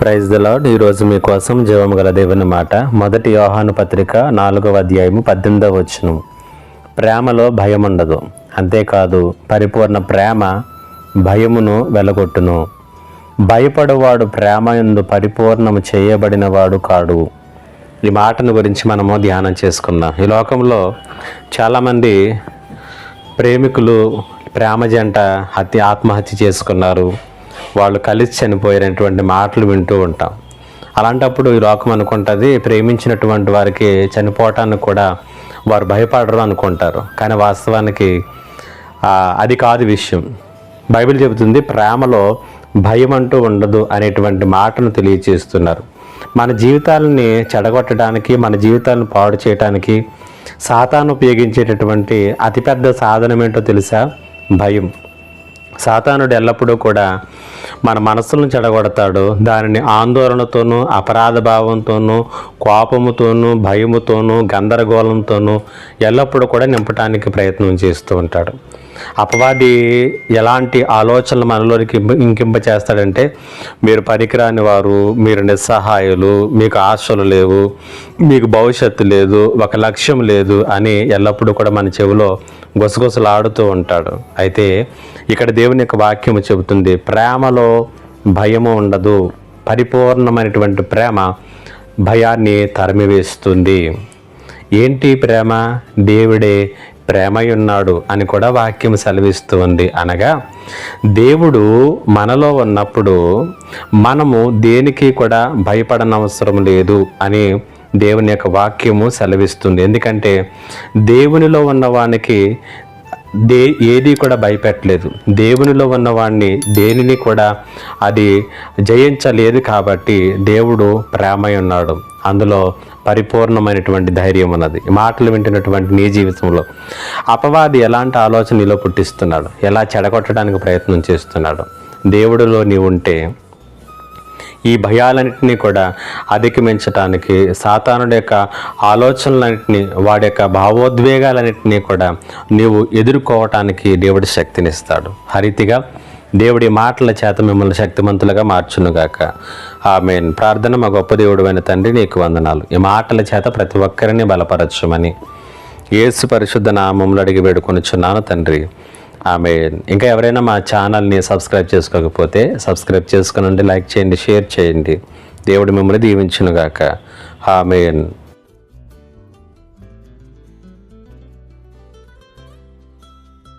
Praise the lord ఈరోజు మీకోసం జీవము గల దేవుని మాట. మొదటి యోహాను పత్రిక నాలుగవ అధ్యాయము పద్దెనిమిదవ వచ్చును ప్రేమలో భయం ఉండదు అంతేకాదు పరిపూర్ణ ప్రేమ భయమును వెలగొట్టును. భయపడువాడు ప్రేమ ఎందు పరిపూర్ణము చేయబడినవాడు కాడు. ఈ మాటను గురించి మనము ధ్యానం చేసుకుందాం. ఈ లోకంలో చాలామంది ప్రేమికులు ప్రేమ జంట హత్య ఆత్మహత్య చేసుకున్నారు. వాళ్ళు కలిసి చనిపోయినటువంటి మాటలు వింటూ ఉంటాం. అలాంటప్పుడు ఈ లోకం అనుకుంటుంది ప్రేమించినటువంటి వారికి చనిపోవటానికి కూడా వారు భయపడరు అనుకుంటారు. కానీ వాస్తవానికి అది కాదు విషయం. బైబిల్ చెబుతుంది ప్రేమలో భయం అంటూ ఉండదు అనేటువంటి మాటను తెలియచేస్తున్నారు. మన జీవితాలని చెడగొట్టడానికి మన జీవితాలను పాడు చేయడానికి సాతాను ఉపయోగించేటటువంటి అతిపెద్ద సాధనం ఏంటో తెలుసా? భయం. సాతానుడు ఎల్లప్పుడూ కూడా మన మనస్సులను చెడగొడతాడు. దానిని ఆందోళనతోనూ అపరాధ భావంతోనూ కోపముతోనూ భయముతోనూ గందరగోళంతోనూ ఎల్లప్పుడూ కూడా నింపడానికి ప్రయత్నం చేస్తూ ఉంటాడు. అపవాది ఎలాంటి ఆలోచనలు మనలోనికి ఇంకింప చేస్తాడంటే మీరు పనికిరాని వారు మీరు నిస్సహాయులు మీకు ఆశలు లేవు మీకు భవిష్యత్తు లేదు ఒక లక్ష్యం లేదు అని ఎల్లప్పుడూ కూడా మన చెవిలో గుసగుసలాడుతూ ఉంటాడు. అయితే ఇక్కడ దేవుని యొక్క వాక్యము చెబుతుంది ప్రేమలో భయము ఉండదు పరిపూర్ణమైనటువంటి ప్రేమ భయాన్ని తరిమివేస్తుంది. ఏంటి ప్రేమ? దేవుడే ప్రేమయున్నాడు అని కూడా వాక్యం సెలవిస్తుంది అనగా దేవుడు మనలో ఉన్నప్పుడు మనము దేనికి కూడా భయపడనవసరం లేదు అని దేవుని యొక్క వాక్యము సెలవిస్తుంది. ఎందుకంటే దేవునిలో ఉన్నవానికి దే ఏది కూడా భయపెట్టలేదు. దేవునిలో ఉన్నవాడిని దేనిని కూడా అది జయించలేదు కాబట్టి దేవుడు ప్రేమై ఉన్నాడు. అందులో పరిపూర్ణమైనటువంటి ధైర్యం ఉన్నది. మాటలు వింటున్నటువంటి నీ జీవితంలో అపవాది ఎలాంటి ఆలోచనలో పుట్టిస్తున్నాడు? ఎలా చెడగొట్టడానికి ప్రయత్నం చేస్తున్నాడు? దేవుడిలో నీవు ఉంటే ఈ భయాలన్నింటినీ కూడా అధిగమించటానికి సాతానుడి యొక్క ఆలోచనలన్నింటినీ వాడి యొక్క భావోద్వేగాలన్నింటినీ కూడా నీవు ఎదుర్కోవటానికి దేవుడి శక్తినిస్తాడు. హరితిగా దేవుడి మాటల చేత మిమ్మల్ని శక్తిమంతులుగా మార్చునుగాక. ఆమె ప్రార్థన మా గొప్ప దేవుడు తండ్రి నీకు వందనాలు. ఈ మాటల చేత ప్రతి ఒక్కరిని బలపరచమని. యేసు పరిశుద్ధ నామంలో అడిగి వేడుకొనిచున్నాను తండ్రి. ఆమె ఇంకా ఎవరైనా మా ఛానల్ని సబ్స్క్రైబ్ చేసుకోకపోతే సబ్స్క్రైబ్ చేసుకునండి లైక్ చేయండి షేర్ చేయండి. దేవుడు మిమ్మల్ని దీవించునుగాక. ఆమెన్